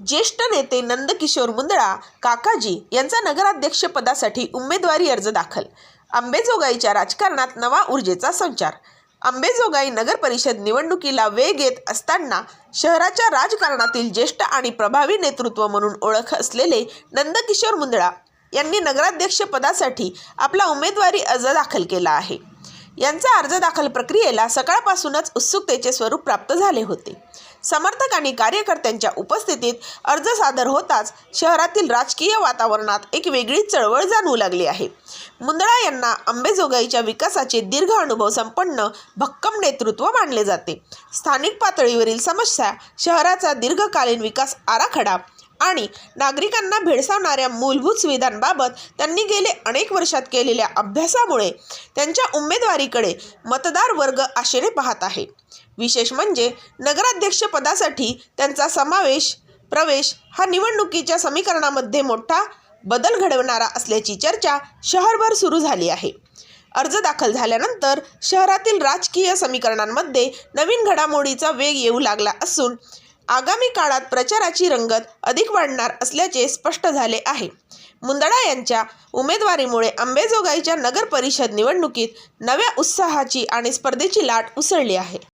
ज्येष्ठ नेते नंदकिशोर मुंदळा काकाजी यांचा नगराध्यक्षपदासाठी उमेदवारी अर्ज दाखल. आंबेजोगाईच्या राजकारणात नवा ऊर्जेचा संचार. आंबेजोगाई नगर परिषद निवडणुकीला वेग येत असताना शहराच्या राजकारणातील ज्येष्ठ आणि प्रभावी नेतृत्व म्हणून ओळख असलेले नंदकिशोर मुंदळा यांनी नगराध्यक्षपदासाठी आपला उमेदवारी अर्ज दाखल केला आहे. यांचा अर्ज दाखल प्रक्रियेला सकाळपासूनच उत्सुकतेचे स्वरूप प्राप्त झाले होते. समर्थक आणि कार्यकर्त्यांच्या उपस्थितीत अर्ज सादर होताच शहरातील राजकीय वातावरणात एक वेगळी चळवळ जाणवू लागली आहे. मुंदळा यांना अंबेजोगाईच्या विकासाचे दीर्घ अनुभव संपन्न भक्कम नेतृत्व मानले जाते. स्थानिक पातळीवरील समस्या शहराचा दीर्घकालीन विकास आराखडा आणि नागरिकांना भेडसावणाऱ्या मूलभूत सुविधांबाबत त्यांनी गेले अनेक वर्षात केलेल्या अभ्यासामुळे त्यांच्या उमेदवारीकडे मतदार वर्ग आशेने पाहत आहे. विशेष म्हणजे नगराध्यक्षपदासाठी त्यांचा समावेश प्रवेश हा निवडणुकीच्या समीकरणामध्ये मोठा बदल घडवणारा असल्याची चर्चा शहरभर सुरू झाली आहे. अर्ज दाखल झाल्यानंतर शहरातील राजकीय समीकरणांमध्ये नवीन घडामोडीचा वेग येऊ लागला असून आगामी काळात प्रचाराची रंगत अधिक वाढणार असल्याचे स्पष्ट झाले आहे. मुंदडा यांच्या उमेदवारीमुळे अंबेजोगाईच्या नगर परिषद निवडणुकीत नव्या उत्साहाची आणि स्पर्धेची लाट उसळली आहे.